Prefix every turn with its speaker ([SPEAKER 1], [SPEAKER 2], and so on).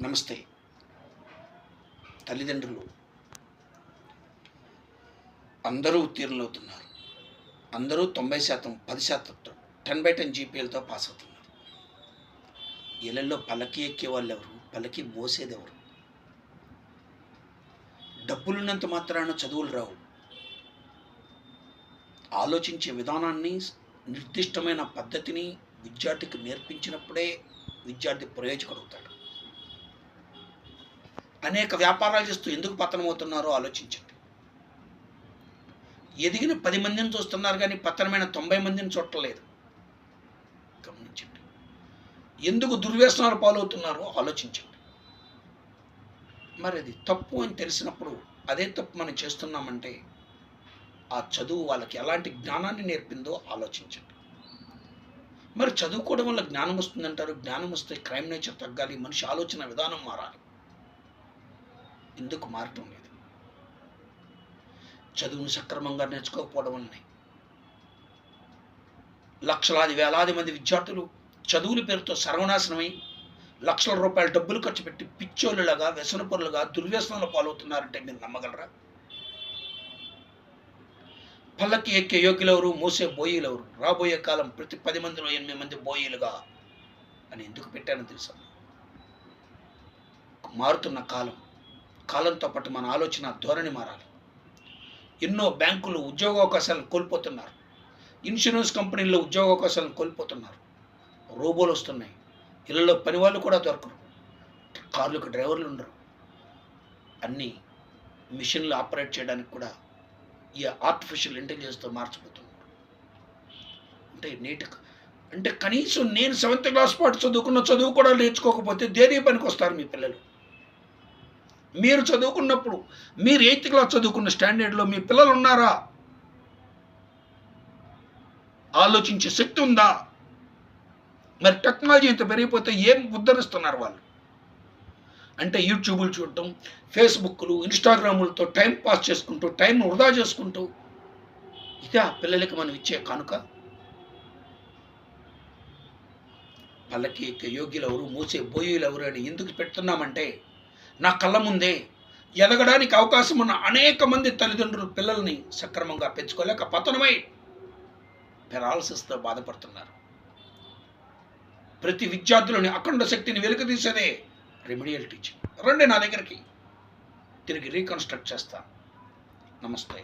[SPEAKER 1] నమస్తే. తల్లిదండ్రులు అందరూ ఉత్తీర్ణులవుతున్నారు అందరూ తొంభై శాతం పది శాతం టెన్ బై టెన్ జీపీఎల్తో పాస్ అవుతున్నారు. ఇళ్ళల్లో పలకి ఎక్కే వాళ్ళు ఎవరు పల్లకి మోసేది ఎవరు డబ్బులున్నంత మాత్రాన చదువులు రావు. ఆలోచించే విధానాన్ని నిర్దిష్టమైన పద్ధతిని విద్యార్థికి నేర్పించినప్పుడే విద్యార్థి ప్రయోజకుడవుతాడు. అనేక వ్యాపారాలు చేస్తూ ఎందుకు పతనమవుతున్నారో ఆలోచించండి. ఎదిగిన పది మందిని చూస్తున్నారు కానీ పతనమైన తొంభై మందిని చూడలేదు గమనించండి. ఎందుకు దుర్వ్యసనాలు పాలవుతున్నారో ఆలోచించండి. మరి అది తప్పు అని తెలిసినప్పుడు అదే తప్పు మనం చేస్తున్నామంటే ఆ చదువు వాళ్ళకి ఎలాంటి జ్ఞానాన్ని నేర్పిందో ఆలోచించండి. మరి చదువుకోవడం వల్ల జ్ఞానం వస్తుందంటారు. జ్ఞానం వస్తే క్రైమ్ నేచర్ తగ్గాలి. మనిషి ఆలోచన విధానం మారాలి. ఎందుకు మారటం లేదు? చదువును సక్రమంగా నేర్చుకోకపోవడం వల్లనే. లక్షలాది వేలాది మంది విద్యార్థులు చదువుల పేరుతో సర్వనాశనమై లక్షల రూపాయల డబ్బులు ఖర్చు పెట్టి పిచ్చోళ్ళులాగా వ్యసనపరులుగా దుర్వ్యసనంలో పాలవుతున్నారంటే మీరు నమ్మగలరా? పల్లకి ఎక్కే యోగ్యులెవరు మోసే బోయిలెవరు? రాబోయే కాలం ప్రతి పది మందిలో ఎనిమిది మంది బోయిలుగా అని ఎందుకు పెట్టానో తెలుసా? మారుతున్న కాలం కాలంతో పాటు మన ఆలోచన ధోరణి మారాలి. ఎన్నో బ్యాంకులు ఉద్యోగావకాశాలను కోల్పోతున్నారు. ఇన్సూరెన్స్ కంపెనీల్లో ఉద్యోగావకాశాలను కోల్పోతున్నారు. రోబోలు వస్తున్నాయి. ఇళ్ళలో పని వాళ్ళు కూడా దొరకరు. కార్లకు డ్రైవర్లు ఉండరు. అన్నీ మిషన్లు ఆపరేట్ చేయడానికి కూడా ఈ ఆర్టిఫిషియల్ ఇంటెలిజెన్స్తో మార్చిపోతున్నారు అంటే నేటి అంటే కనీసం నేను సెవెంత్ క్లాస్ పాటు చదువుకున్న చదువు కూడా నేర్చుకోకపోతే దేని పనికి వస్తారు మీ పిల్లలు? మీరు చదువుకున్నప్పుడు మీరు ఎయిత్ క్లాస్ చదువుకున్న స్టాండర్డ్లో మీ పిల్లలు ఉన్నారా ఆలోచించే శక్తి ఉందా? మరి టెక్నాలజీ ఇంత పెరిగిపోతే ఏం ఉద్ధరిస్తున్నారు వాళ్ళు? అంటే యూట్యూబ్లు చూడటం ఫేస్బుక్లు ఇన్స్టాగ్రాములతో టైం పాస్ చేసుకుంటూ టైం వృధా చేసుకుంటూ ఇదే ఆ పిల్లలకి మనం ఇచ్చే కానుక? వాళ్ళకి యోగ్యులు ఎవరు మూసే బోయులు ఎవరు అని ఎందుకు పెడుతున్నామంటే నా కళ్ళ ముందే ఎదగడానికి అవకాశం ఉన్న అనేక మంది తల్లిదండ్రులు పిల్లల్ని సక్రమంగా పెంచుకోలేక పతనమై పెరాలసిస్తో బాధపడుతున్నారు. ప్రతి విద్యార్థులని అఖండ శక్తిని వెలుకతీసేదే రెమెడియల్ టీచింగ్. రండి నా దగ్గరికి తిరిగి రీకన్స్ట్రక్ట్ చేస్తాను నమస్తే.